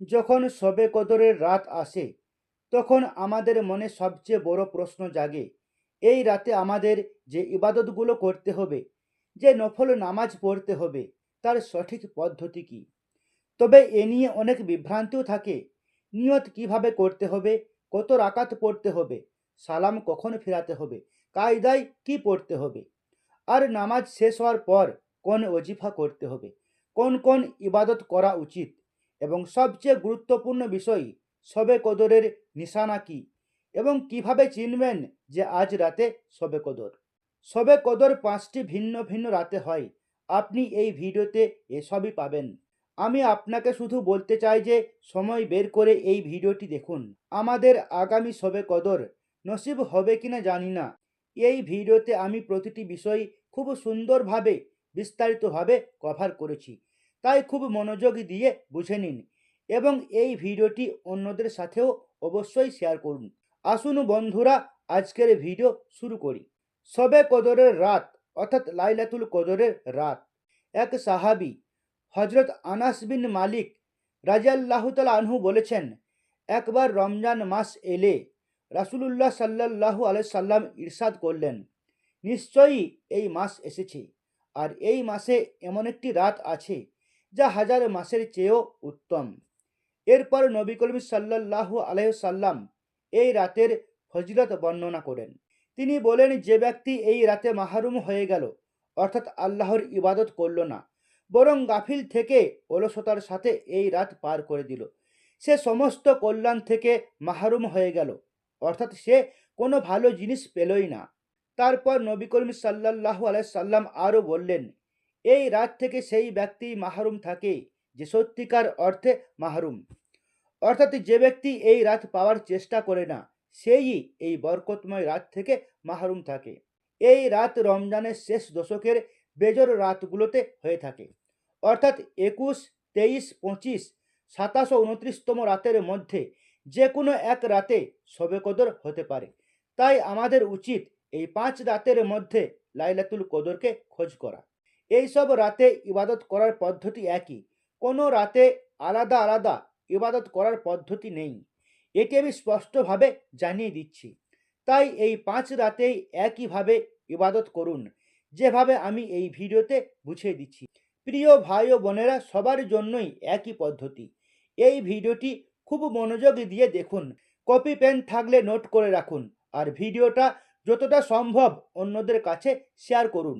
যখন শবে কদরের রাত আসে, তখন আমাদের মনে সবচেয়ে বড় প্রশ্ন জাগে, এই রাতে আমাদের যে ইবাদতগুলো করতে হবে, যে নফল নামাজ পড়তে হবে, তার সঠিক পদ্ধতি কি? তবে এ নিয়ে অনেক বিভ্রান্তিও থাকে, নিয়ত কীভাবে করতে হবে, কত রাকাত পড়তে হবে, সালাম কখন ফেরাতে হবে, কায়দায় কি পড়তে হবে, আর নামাজ শেষ হওয়ার পর কোন ওজিফা করতে হবে, কোন কোন ইবাদত করা উচিত এবং সবচেয়ে গুরুত্বপূর্ণ বিষয়, শবে কদরের নিশানা কি? এবং কীভাবে চিনবেন যে আজ রাতে শবে কদর? শবে কদর পাঁচটি ভিন্ন ভিন্ন রাতে হয়। আপনি এই ভিডিওতে এসবই পাবেন। আমি আপনাকে শুধু বলতে চাই যে সময় বের করে এই ভিডিওটি দেখুন। আমাদের আগামী শবে কদর নসিব হবে কিনা জানি না। এই ভিডিওতে আমি প্রতিটি বিষয় খুব সুন্দরভাবে, বিস্তারিতভাবে কভার করেছি। তাই খুব মনোযোগ দিয়ে বুঝে নিন এবং এই ভিডিওটি অন্যদের সাথেও অবশ্যই শেয়ার করুন। আসুন বন্ধুরা, আজকের ভিডিও শুরু করি। সবে কদরের রাত, অর্থাৎ লাইলাতুল কদরের রাত। এক সাহাবি হজরত আনাস বিন মালিক রাজিয়াল্লাহ তাল আনহু বলেছেন, একবার রমজান মাস এলে রাসুলুল্লাহ আলাই সাল্লাম ইরশাদ করলেন। নিশ্চয়ই এই মাস এসেছে। আর এই মাসে এমন একটি রাত আছে যা হাজার মাসের চেয়েও উত্তম। এরপর নবী করিম সাল্লাল্লাহু আলাইহি সাল্লাম এই রাতের ফজিলত বর্ণনা করেন। তিনি বলেন, যে ব্যক্তি এই রাতে মাহরুম হয়ে গেল, অর্থাৎ আল্লাহর ইবাদত করল না, বরং গাফিল থেকে অলসতার সাথে এই রাত পার করে দিল। সে সমস্ত কল্যাণ থেকে মাহরুম হয়ে গেল, অর্থাৎ সে কোনো ভালো জিনিস পেলই না। তারপর নবী করিম সাল্লাল্লাহু আলাইহি সাল্লাম আরও বললেন এই রাত থেকে সেই ব্যক্তি মাহরুম থাকে, যে সত্যিকার অর্থে মাহরুম। অর্থাৎ যে ব্যক্তি এই রাত পাওয়ার চেষ্টা করে না সেই এই বরকতময় রাত থেকে মাহরুম থাকে। এই রাত রমজানের শেষ দশকের বেজর রাতগুলোতে হয়ে থাকে। অর্থাৎ একুশ, তেইশ, পঁচিশ, সাতাশ উনত্রিশতম রাতের মধ্যে যে কোনো এক রাতে শবে কদর হতে পারে। তাই আমাদের উচিত এই পাঁচ রাতের মধ্যে লাইলাতুল কদরকে খোঁজ করা। এই সব রাতে ইবাদত করার পদ্ধতি একই। কোনো রাতে আলাদা আলাদা ইবাদত করার পদ্ধতি নেই। এটি আমি স্পষ্টভাবে জানিয়ে দিচ্ছি। তাই এই পাঁচ রাতেই একইভাবে ইবাদত করুন, যেভাবে আমি এই ভিডিওতে বুঝিয়ে দিচ্ছি। প্রিয় ভাই ও বোনেরা, সবার জন্যই একই পদ্ধতি। এই ভিডিওটি খুব মনোযোগ দিয়ে দেখুন, কপি পেন থাকলে নোট করে রাখুন, আর ভিডিওটা যতটা সম্ভব অন্যদের কাছে শেয়ার করুন।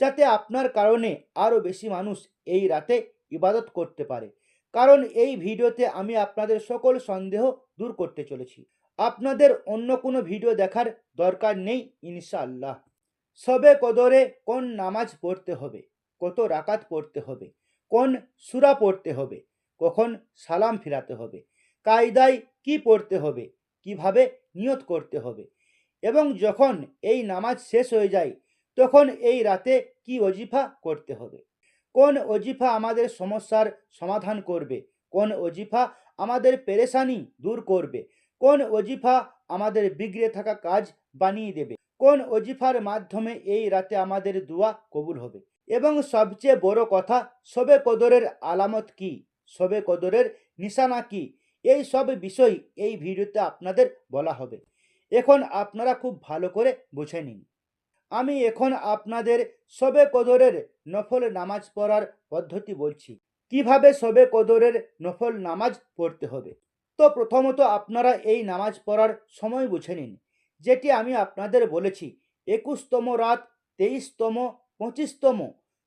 যাতে আপনার কারণে আরও বেশি মানুষ এই রাতে ইবাদত করতে পারে। কারণ এই ভিডিওতে আমি আপনাদের সকল সন্দেহ দূর করতে চলেছি। আপনাদের অন্য কোনো ভিডিও দেখার দরকার নেই, ইনশাআল্লাহ। সবে কদরে কোন নামাজ পড়তে হবে, কত রাকাত পড়তে হবে, কোন সুরা পড়তে হবে, কখন সালাম ফিরাতে হবে, কায়দায় কি পড়তে হবে, কীভাবে নিয়ত করতে হবে এবং যখন এই নামাজ শেষ হয়ে যায় তখন এই রাতে কি অজিফা করতে হবে? কোন অজিফা আমাদের সমস্যার সমাধান করবে? কোন অজিফা আমাদের পেরেশানি দূর করবে? কোন অজিফা আমাদের বিগড়ে থাকা কাজ বানিয়ে দেবে? কোন অজিফার মাধ্যমে এই রাতে আমাদের দোয়া কবুল হবে? এবং সবচেয়ে বড় কথা, শবে কদরের আলামত কি? শবে কদরের নিশানা কি? এই সব বিষয় এই ভিডিওতে আপনাদের বলা হবে। এখন আপনারা খুব ভালো করে বুঝে নিন। আমি এখন আপনাদের শবে কদরের নফল নামাজ পড়ার পদ্ধতি বলছি। কীভাবে শবে কদরের নফল নামাজ পড়তে হবে? তো প্রথমত আপনারা এই নামাজ পড়ার সময় বুঝে নিন, যেটি আমি আপনাদের বলেছি, একুশতম রাত, তেইশতম, পঁচিশতম,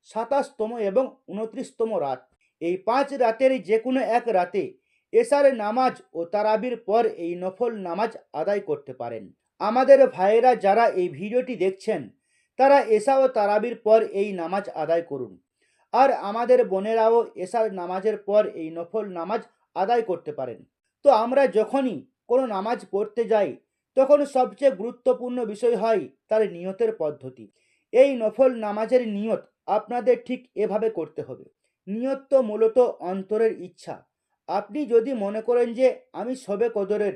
সাতাশতম এবং উনত্রিশতম রাত। এই পাঁচ রাতের যে কোনো এক রাতে এশার নামাজ ও তারাবির পর এই নফল নামাজ আদায় করতে পারেন। আমাদের ভাইয়েরা যারা এই ভিডিওটি দেখছেন, তারা এসা ও তারাবির পর এই নামাজ আদায় করুন। আর আমাদের বোনেরাও এশার নামাজের পর এই নফল নামাজ আদায় করতে পারেন। তো আমরা যখনই কোনো নামাজ পড়তে যাই, তখন সবচেয়ে গুরুত্বপূর্ণ বিষয় হয় তার নিয়তের পদ্ধতি। এই নফল নামাজের নিয়ত আপনাদের ঠিক এভাবে করতে হবে। নিয়ত তো মূলত অন্তরের ইচ্ছা। আপনি যদি মনে করেন যে, আমি সবে কদরের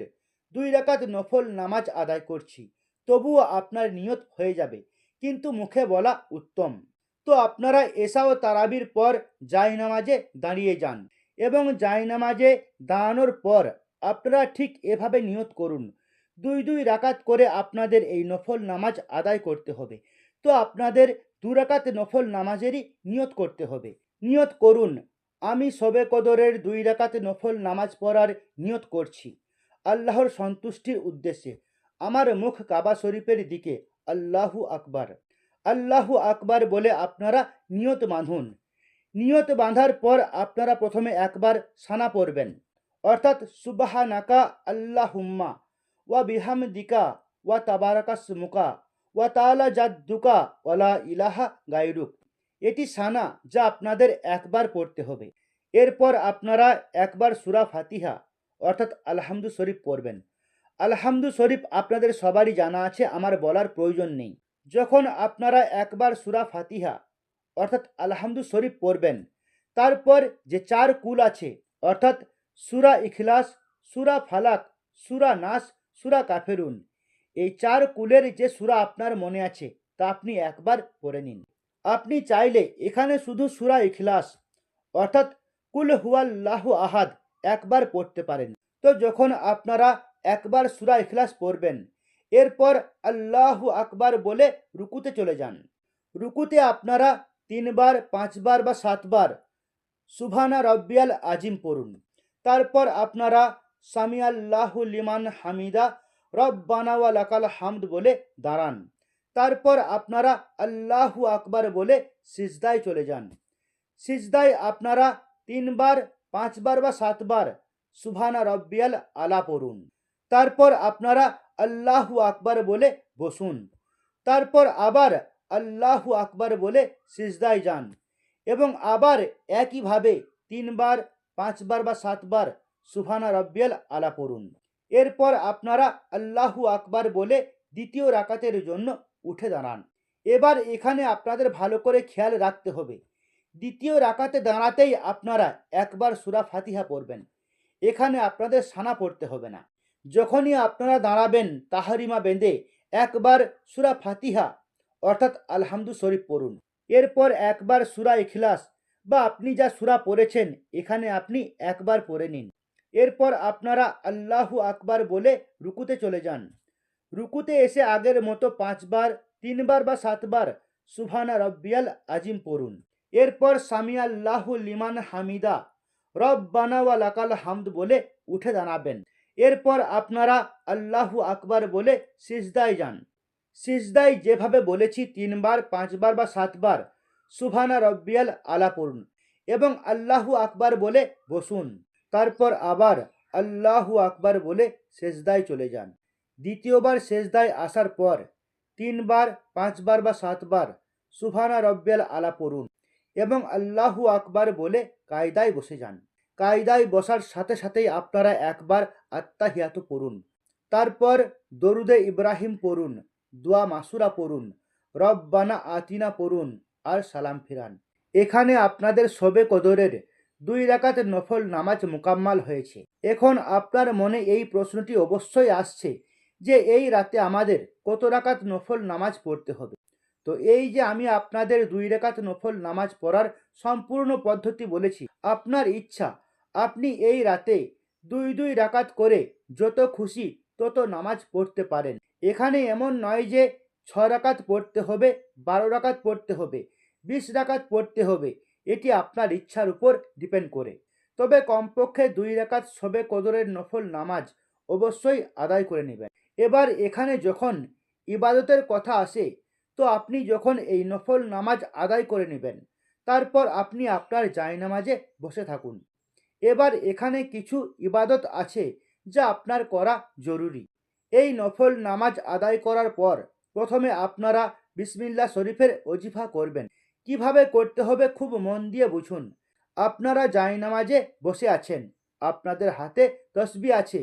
দুই রাকাত নফল নামাজ আদায় করছি, তবুও আপনার নিয়ত হয়ে যাবে, কিন্তু মুখে বলা উত্তম। তো আপনারা এসা ও তারাবির পর জায় নামাজে দাঁড়িয়ে যান এবং জায়নামাজে দাঁড়ানোর পর আপনারা ঠিক এভাবে নিয়ত করুন। দুই দুই রাকাত করে আপনাদের এই নফল নামাজ আদায় করতে হবে। তো আপনাদের দু রাকাত নফল নামাজেরই নিয়ত করতে হবে। নিয়ত করুন, আমি সবে কদরের দুই রাকাত নফল নামাজ পড়ার নিয়ত করছি। আল্লাহর সন্তুষ্টির উদ্দেশ্যে। আমার মুখ কাবা শরীফের দিকে। আল্লাহু আকবার। আল্লাহু আকবার বলে আপনারা নিয়ত বাঁধুন। নিয়ত বাঁধার পর আপনারা প্রথমে একবার সানা পড়বেন। অর্থাৎ সুবাহা নাকা আল্লাহুম্মা ওয়া বিহামদিকা ওয়া তাবারাকাস মুকা ওয়া তাআলা জাদ্দুকা ওয়ালা ইলাহা গায়রুক। এটি সানা যা আপনাদের একবার পড়তে হবে। এরপর আপনারা একবার সুরা ফাতিহা অর্থাৎ আলহামদু শরীফ পড়বেন। আলহামদু শরীফ আপনাদের সবারই জানা আছে, আমার বলার প্রয়োজন নেই। যখন আপনারা একবার সুরা ফাতিহা, অর্থাৎ আলহামদু শরীফ পড়বেন, তারপর যে চার কুল আছে, অর্থাৎ সুরা ইখলাস, সুরা ফালাক, সুরা নাস, সুরা কাফেরুন, এই চার কুলের যে সুরা আপনার মনে আছে, তা আপনি একবার পড়ে নিন। আপনি চাইলে এখানে শুধু সুরা ইখলাস, অর্থাৎ কুল হুয়াল্লাহ আহাদ একবার পড়তে পারেন। তো যখন আপনারা একবার সুরা ইখলাস পড়বেন, এরপর আল্লাহু আকবার বলে রুকুতে চলে যান। রুকুতে আপনারা তিনবার, পাঁচবার বা সাতবার সুভানা রব্বিয়াল আজিম পড়ুন। তারপর আপনারা সামি আল্লাহু লিমান হামিদা, রব্বানা ওয়া লাকাল হামদ বলে দাঁড়ান। তারপর আপনারা আল্লাহু আকবার বলে সিজদায় চলে যান। সিজদায় আপনারা তিনবার পাঁচবার বা সাতবার সুভানা রব্বিয়াল আলা পড়ুন। তারপর আপনারা আল্লাহু আকবার বলে বসুন। তারপর আবার আল্লাহু আকবার বলে সিজদায় যান এবং আবার একইভাবে তিনবার, পাঁচবার বা সাতবার সুফানা রব্বিয়াল আলা পড়ুন। এরপর আপনারা আল্লাহু আকবার বলে দ্বিতীয় রাকাতের জন্য উঠে দাঁড়ান। এবার এখানে আপনাদের ভালো করে খেয়াল রাখতে হবে। দ্বিতীয় রাকাতে দাঁড়াতেই আপনারা একবার সুরা ফাতিহা পড়বেন। এখানে আপনাদের সানা পড়তে হবে না। যখনই আপনারা দাঁড়াবেন তাহারিমা বেঁধে একবার সুরা ফাতিহা, অর্থাৎ আলহামদু শরীফ পড়ুন। এরপর একবার সুরা ইখলাস বা আপনি যা সুরা পড়েছেন, এখানে আপনি একবার পড়ে নিন। এরপর আপনারা আল্লাহু আকবার বলে রুকুতে চলে যান। রুকুতে এসে আগের মতো পাঁচবার, তিনবার বা সাতবার সুভানা রব্বিয়াল আজিম পড়ুন। এরপর সামি আল্লাহু লিমান হামিদা, রব্বানা ওয়া লাকাল হামদ বলে উঠে দাঁড়াবেন। এরপর আপনারা আল্লাহু আকবার বলে সিজদায় যান। সিজদায় যেভাবে বলেছি তিনবার, পাঁচবার বা সাতবার সুভানা রব্বিয়াল আলা পড়ুন এবং আল্লাহু আকবার বলে বসুন। তারপর আবার আল্লাহু আকবার বলে সেজদায় চলে যান। দ্বিতীয়বার সেজদায় আসার পর তিনবার, পাঁচবার বা সাতবার সুভানা রব্বিয়াল আলা পড়ুন। এবং আল্লাহু আকবার বলে কায়দায় বসে যান। কায়দায় বসার সাথে সাথেই আপনারা একবার আত্মাহিয়াত পড়ুন। তারপর দরুদে ইব্রাহিম পড়ুন, দোয়া মাসুরা পড়ুন, রব্বানা আতিনা পড়ুন আর সালাম ফিরান। এখানে আপনাদের সবে কদরের দুই রাকাত নফল নামাজ মোকাম্মাল হয়েছে। এখন আপনার মনে এই প্রশ্নটি অবশ্যই আসছে যে এই রাতে আমাদের কত রাকাত নফল নামাজ পড়তে হবে? তো এই যে আমি আপনাদের দুই রেখাত নফল নামাজ পড়ার সম্পূর্ণ পদ্ধতি বলেছি, আপনার ইচ্ছা, আপনি এই রাতে দুই দুই রাকাত করে যত খুশি তত নামাজ পড়তে পারেন। এখানে এমন নয় যে ছ রাকাত পড়তে হবে, বারো রাকাত পড়তে হবে, বিশ রাকাত পড়তে হবে, এটি আপনার ইচ্ছার উপর ডিপেন্ড করে। তবে কমপক্ষে দুই রাকাত সবে কদরের নফল নামাজ অবশ্যই আদায় করে নেবেন। এবার এখানে যখন ইবাদতের কথা আসে তো আপনি যখন এই নফল নামাজ আদায় করে নেবেন, তারপর আপনি আপনার জায়নামাজে বসে থাকুন। এবার এখানে কিছু ইবাদত আছে যা আপনার করা জরুরি। এই নফল নামাজ আদায় করার পর প্রথমে আপনারা বিসমিল্লা শরীফের অজিফা করবেন। কীভাবে করতে হবে খুব মন দিয়ে বুঝুন। আপনারা জায়নামাজে বসে আছেন, আপনাদের হাতে তসবি আছে।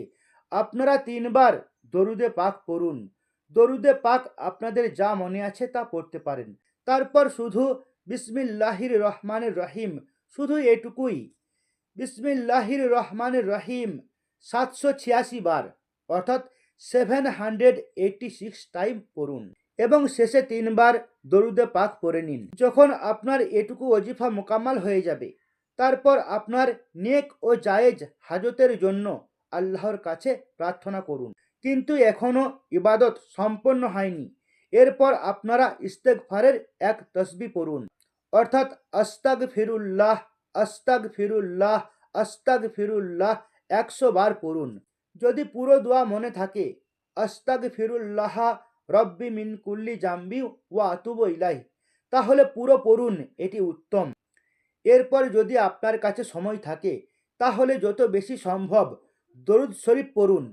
আপনারা তিনবার দরুদে পাক পড়ুন। দরুদে পাক আপনাদের যা মনে আছে তা পড়তে পারেন। তারপর শুধু বিসমিল্লাহির রহমানের রহিম, শুধু এটুকুই। বিসমিল্লাহির রহমানের রহিম, সাতশো ছিয়াশি বার, অর্থাৎ seven hundred eighty six time পড়ুন। এবং শেষে তিনবার দরুদে পাক পড়ে নিন। যখন আপনার এটুকু অজিফা মোকাম্মাল হয়ে যাবে, তারপর আপনার নেক ও জায়েজ হাজতের জন্য আল্লাহর কাছে প্রার্থনা করুন। কিন্তু এখনও ইবাদত সম্পন্ন হয়নি। এরপর আপনারা ইস্তেগফারের এক তসবি পড়ুন। অর্থাৎ আস্তাগ ফিরুল্লাহ আস্তাগ ফিরুল্লাহ আস্তাগ ফিরুল্লাহ একশো বার পড়ুন। যদি পুরো দোয়া মনে থাকে আস্তাগ ফিরুল্লাহ রব্বি মিন কুল্লি জাম্বি ও আতুব ইলাই তাহলে পুরো পড়ুন, এটি উত্তম। এরপর যদি আপনার কাছে সময় থাকে, তাহলে যত বেশি সম্ভব দরুদ শরীফ পড়ুন।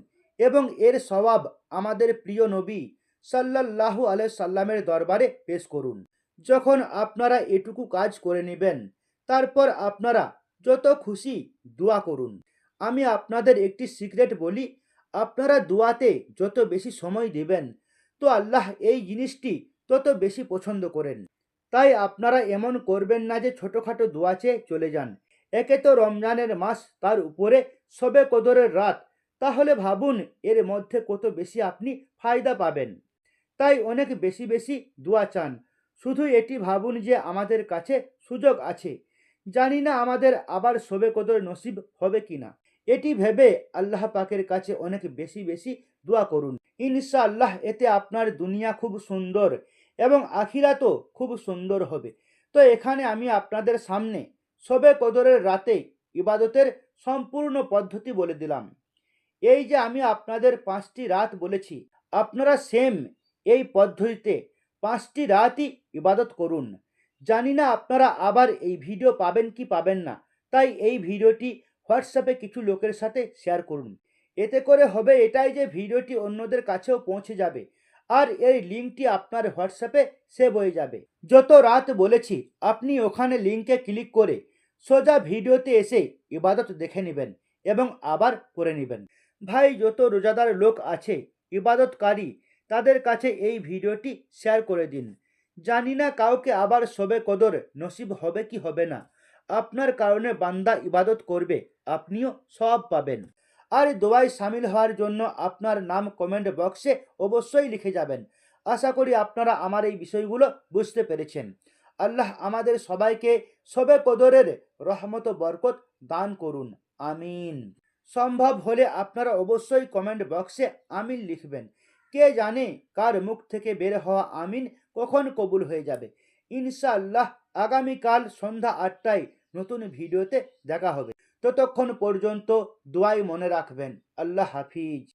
এবং এর স্বভাব আমাদের প্রিয় নবী সাল্লাল্লাহু আলাই সাল্লামের দরবারে পেশ করুন। যখন আপনারা এটুকু কাজ করে নেবেন, তারপর আপনারা যত খুশি দোয়া করুন। আমি আপনাদের একটি সিক্রেট বলি, আপনারা দোয়াতে যত বেশি সময় দেবেন, তো আল্লাহ এই জিনিসটি তত বেশি পছন্দ করেন। তাই আপনারা এমন করবেন না যে ছোটোখাটো দোয়া চেয়ে চলে যান। একে তো রমজানের মাস, তার উপরে সবে কদরের রাত তাহলে ভাবুন এর মধ্যে কত বেশি আপনি ফায়দা পাবেন। তাই অনেক বেশি বেশি দোয়া চান। শুধু এটি ভাবুন যে আমাদের কাছে সুযোগ আছে। জানি না আমাদের আবার শবে কদর নসিব হবে কি না এটি ভেবে আল্লাহ পাকের কাছে অনেক বেশি বেশি দোয়া করুন। ইনশাআল্লাহ, এতে আপনার দুনিয়া খুব সুন্দর এবং আখিরাতও খুব সুন্দর হবে। তো এখানে আমি আপনাদের সামনে শবে কদরের রাতে ইবাদতের সম্পূর্ণ পদ্ধতি বলে দিলাম। এই যে আমি আপনাদের পাঁচটি রাত বলেছি, আপনারা সেম এই পদ্ধতিতে পাঁচটি রাতই ইবাদত করুন। জানি না আপনারা আবার এই ভিডিও পাবেন কি পাবেন না, তাই এই ভিডিওটি হোয়াটসঅ্যাপে কিছু লোকের সাথে শেয়ার করুন। এতে করে হবে এটাই যে ভিডিওটি অন্যদের কাছেও পৌঁছে যাবে, আর এই লিঙ্কটি আপনার হোয়াটসঅ্যাপে সেভ হয়ে যাবে। যত রাত বলেছি, আপনি ওখানে লিঙ্কে ক্লিক করে সোজা ভিডিওতে এসে ইবাদত দেখে নেবেন এবং আবার করে নেবেন। ভাই, যত রোজাদার লোক আছে, ইবাদতকারী, তাদের কাছে এই ভিডিওটি শেয়ার করে দিন। জানি না কাউকে আবার শবে কদর, নসিব হবে কি হবে না। আপনার কারণে বান্দা ইবাদত করবে, আপনিও সব পাবেন। আর দোয়ায় সামিল হওয়ার জন্য আপনার নাম কমেন্ট বক্সে অবশ্যই লিখে যাবেন। আশা করি আপনারা আমার এই বিষয়গুলো বুঝতে পেরেছেন। আল্লাহ আমাদের সবাইকে শবে কদরের রহমত বরকত দান করুন। আমিন। সম্ভব হলে আপনারা অবশ্যই কমেন্ট বক্সে আমিন লিখবেন। কে জানে কার মুখ থেকে বের হওয়া আমিন কখন কবুল হয়ে যাবে। ইনশাআল্লাহ আগামীকাল সন্ধ্যা আটটায় নতুন ভিডিওতে দেখা হবে। ততক্ষণ পর্যন্ত দোয়াই মনে রাখবেন। আল্লাহ হাফিজ।